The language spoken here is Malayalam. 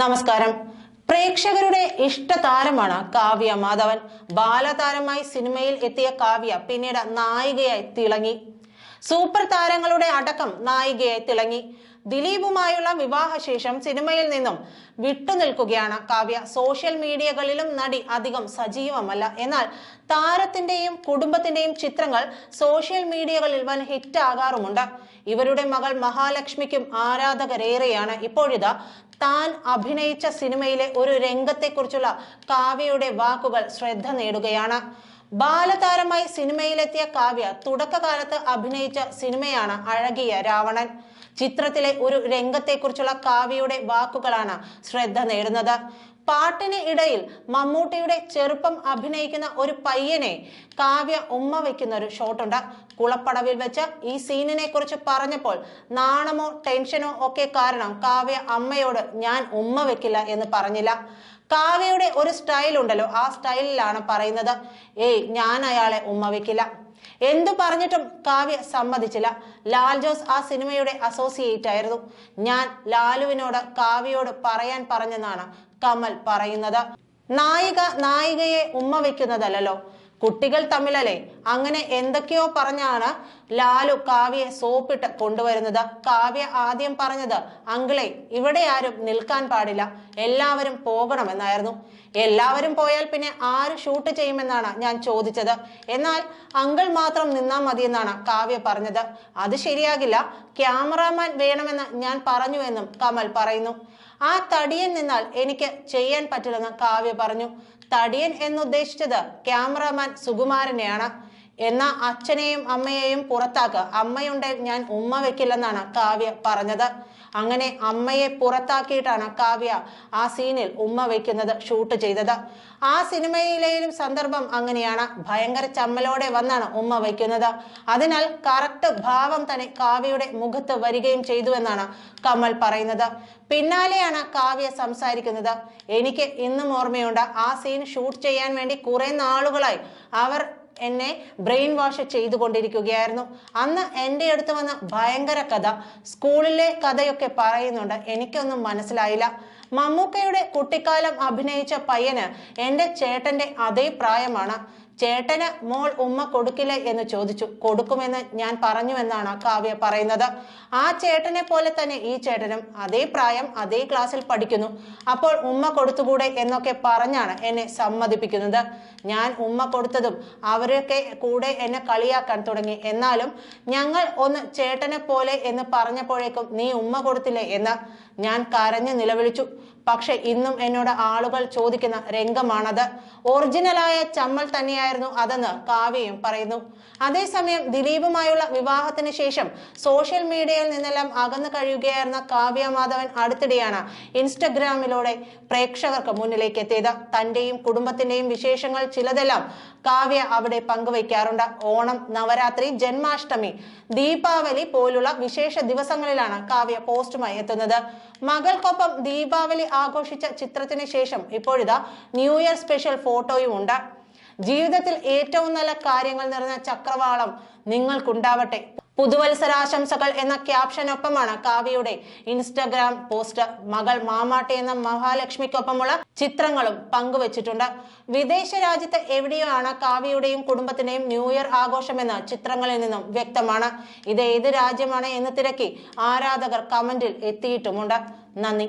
നമസ്കാരം. പ്രേക്ഷകരുടെ ഇഷ്ട താരമാണ് കാവ്യ മാധവൻ. ബാലതാരമായി സിനിമയിൽ എത്തിയ കാവ്യ പിന്നീട് നായികയായി തിളങ്ങി. സൂപ്പർ താരങ്ങളുടെ അടക്കം നായികയായി തിളങ്ങി. ദിലീപുമായുള്ള വിവാഹശേഷം സിനിമയിൽ നിന്നും വിട്ടുനിൽക്കുകയാണ് കാവ്യ. സോഷ്യൽ മീഡിയകളിലും നടി അധികം സജീവമല്ല. എന്നാൽ താരത്തിന്റെയും കുടുംബത്തിന്റെയും ചിത്രങ്ങൾ സോഷ്യൽ മീഡിയകളിൽ വൻ ഹിറ്റ് ആകാറുമുണ്ട്. ഇവരുടെ മകൾ മഹാലക്ഷ്മിക്കും ആരാധകരേറെയാണ്. ഇപ്പോഴിതാ താൻ അഭിനയിച്ച സിനിമയിലെ ഒരു രംഗത്തെക്കുറിച്ചുള്ള കാവ്യയുടെ വാക്കുകൾ ശ്രദ്ധ നേടുകയാണ്. ബാലതാരമായി സിനിമയിലെത്തിയ കാവ്യ തുടക്കകാലത്ത് അഭിനയിച്ച സിനിമയാണ് അഴകിയ രാവണൻ. ചിത്രത്തിലെ ഒരു രംഗത്തെക്കുറിച്ചുള്ള കാവ്യയുടെ വാക്കുകളാണ് ശ്രദ്ധ നേടുന്നത്. പാട്ടിന് ഇടയിൽ മമ്മൂട്ടിയുടെ ചെറുപ്പം അഭിനയിക്കുന്ന ഒരു പയ്യനെ കാവ്യ ഉമ്മ വയ്ക്കുന്ന ഒരു ഷോട്ടുണ്ട്. കുളപ്പടവിൽ വെച്ച് ഈ സീനിനെ കുറിച്ച് പറഞ്ഞപ്പോൾ നാണമോ ടെൻഷനോ ഒക്കെ കാരണം കാവ്യ അമ്മയോട് ഞാൻ ഉമ്മ വെക്കില്ല എന്ന് പറഞ്ഞില്ല. കാവ്യയുടെ ഒരു സ്റ്റൈൽ ഉണ്ടല്ലോ. ആ സ്റ്റൈലിലാണ് പറയുന്നത് ഏയ് ഞാൻ അയാളെ ഉമ്മ വെക്കില്ല. എന്തു പറഞ്ഞിട്ടും കാവ്യ സമ്മതിച്ചില്ല. ലാൽ ജോസ് ആ സിനിമയുടെ അസോസിയേറ്റ് ആയിരുന്നു. ഞാൻ ലാലുവിനോട് കാവ്യയോട് പറയാൻ പറഞ്ഞെന്നാണ് കമൽ പറയുന്നത്. നായിക നായികയെ ഉമ്മ വെക്കുന്നതല്ലല്ലോ. കുട്ടികൾ തമ്മിലല്ലേ? അങ്ങനെ എന്തൊക്കെയോ പറഞ്ഞാണ് ലാലു കാവ്യയെ സോപ്പിട്ട് കൊണ്ടുവരുന്നത്. കാവ്യ ആദ്യം പറഞ്ഞത് അങ്കിളെ ഇവിടെ ആരും നിൽക്കാൻ പാടില്ല. എല്ലാവരും പോകണമെന്നായിരുന്നു. എല്ലാവരും പോയാൽ പിന്നെ ആര് ഷൂട്ട് ചെയ്യുമെന്നാണ് ഞാൻ ചോദിച്ചത്. എന്നാൽ അങ്കിൾ മാത്രം നിന്നാൽ മതിയെന്നാണ് കാവ്യ പറഞ്ഞത്. അത് ശരിയാകില്ല. ക്യാമറാമാൻ വേണമെന്ന് ഞാൻ പറഞ്ഞുവെന്നും കമൽ പറയുന്നു. ആ തടിയൻ നിന്നാൽ എനിക്ക് ചെയ്യാൻ പറ്റില്ലെന്ന് കാവ്യ പറഞ്ഞു. തടിയൻ എന്നുദ്ദേശിച്ചത് ക്യാമറാമാൻ സുകുമാരനെയാണ്. എന്നാ അച്ഛനെയും അമ്മയെയും പുറത്താക്കുക. അമ്മയുണ്ട് ഞാൻ ഉമ്മ വെക്കില്ലെന്നാണ് കാവ്യ പറഞ്ഞത്. അങ്ങനെ അമ്മയെ പുറത്താക്കിയിട്ടാണ് കാവ്യ ആ സീനിൽ ഉമ്മ വെക്കുന്നത് ഷൂട്ട് ചെയ്തത്. ആ സിനിമയിലെയും സന്ദർഭം അങ്ങനെയാണ്. ഭയങ്കര ചമ്മലോടെ വന്നാണ് ഉമ്മ വയ്ക്കുന്നത് അതിനാൽ കറക്റ്റ് ഭാവം തന്നെ കാവ്യയുടെ മുഖത്ത് വരികയും ചെയ്തു എന്നാണ് കമൽ പറയുന്നത്. പിന്നാലെയാണ് കാവ്യ സംസാരിക്കുന്നത്. എനിക്ക് ഇന്നും ഓർമ്മയുണ്ട് ആ സീൻ ഷൂട്ട് ചെയ്യാൻ വേണ്ടി കുറെ നാളുകളായി. അവർ എന്നെ ബ്രെയിൻ വാഷ് ചെയ്തുകൊണ്ടിരിക്കുകയായിരുന്നു. അന്ന് എന്റെ അടുത്ത് വന്ന ഭയങ്കര കഥ. സ്കൂളിലെ കഥയൊക്കെ പറയുന്നുണ്ട്. എനിക്കൊന്നും മനസ്സിലായില്ല. മമ്മൂക്കയുടെ കുട്ടിക്കാലം അഭിനയിച്ച പയ്യന് എന്റെ ചേട്ടന്റെ അതേ പ്രായമാണ്. ചേട്ടന് മോൾ ഉമ്മ കൊടുക്കില്ലേ എന്ന് ചോദിച്ചു. കൊടുക്കുമെന്ന് ഞാൻ പറഞ്ഞു എന്നാണ് കാവ്യ പറയുന്നത്. ആ ചേട്ടനെ പോലെ തന്നെ ഈ ചേട്ടനും അതേ പ്രായം അതേ ക്ലാസ്സിൽ പഠിക്കുന്നു. അപ്പോൾ ഉമ്മ കൊടുത്തുകൂടെ എന്നൊക്കെ പറഞ്ഞാണ് എന്നെ സമ്മതിപ്പിക്കുന്നത്. ഞാൻ ഉമ്മ കൊടുത്തതും അവരൊക്കെ കൂടെ എന്നെ കളിയാക്കാൻ തുടങ്ങി. എന്നാലും ഞങ്ങൾ ഒന്ന് ചേട്ടനെ പോലെ എന്ന് പറഞ്ഞപ്പോഴേക്കും നീ ഉമ്മ കൊടുത്തില്ലേ എന്ന് ഞാൻ കരഞ്ഞു നിലവിളിച്ചു. പക്ഷെ ഇന്നും എന്നോട് ആളുകൾ ചോദിക്കുന്ന രംഗമാണത്. ഒറിജിനലായ ചമ്മൽ തന്നെയായിരുന്നു അതെന്ന് കാവ്യയും പറയുന്നു. അതേസമയം ദിലീപുമായുള്ള വിവാഹത്തിന് ശേഷം സോഷ്യൽ മീഡിയയിൽ നിന്നെല്ലാം അകന്നു കഴിയുകയായിരുന്ന കാവ്യ മാധവൻ അടുത്തിടെയാണ് ഇൻസ്റ്റഗ്രാമിലൂടെ പ്രേക്ഷകർക്ക് മുന്നിലേക്ക് എത്തിയത്. തന്റെയും കുടുംബത്തിന്റെയും വിശേഷങ്ങൾ ചിലതെല്ലാം കാവ്യ അവിടെ പങ്കുവയ്ക്കാറുണ്ട്. ഓണം നവരാത്രി ജന്മാഷ്ടമി ദീപാവലി പോലുള്ള വിശേഷ ദിവസങ്ങളിലാണ് കാവ്യ പോസ്റ്റുമായി എത്തുന്നത്. മകൾക്കൊപ്പം ദീപാവലി ആഘോഷിച്ച ചിത്രത്തിന് ശേഷം ഇപ്പോഴിതാ ന്യൂ ഇയർ സ്പെഷ്യൽ ഫോട്ടോയും ഉണ്ട്. ജീവിതത്തിൽ ഏറ്റവും നല്ല കാര്യങ്ങൾ നിറഞ്ഞ ചക്രവാളം നിങ്ങൾക്കുണ്ടാവട്ടെ. പുതുവത്സരാശംസകൾ എന്ന ക്യാപ്ഷനൊപ്പമാണ് കാവ്യയുടെ ഇൻസ്റ്റഗ്രാം പോസ്റ്റ് മകൾ മാമാട്ടി എന്ന മഹാലക്ഷ്മിക്കൊപ്പമുള്ള ചിത്രങ്ങളും പങ്കുവച്ചിട്ടുണ്ട്. വിദേശ രാജ്യത്ത് എവിടെയോ ആണ് കാവ്യയുടെയും കുടുംബത്തിന്റെയും ന്യൂ ഇയർ ആഘോഷമെന്ന് ചിത്രങ്ങളിൽ നിന്നും വ്യക്തമാണ്. ഇത് ഏത് രാജ്യമാണ് എന്ന് തിരക്കി ആരാധകർ കമന്റിൽ എത്തിയിട്ടുമുണ്ട്. നന്ദി.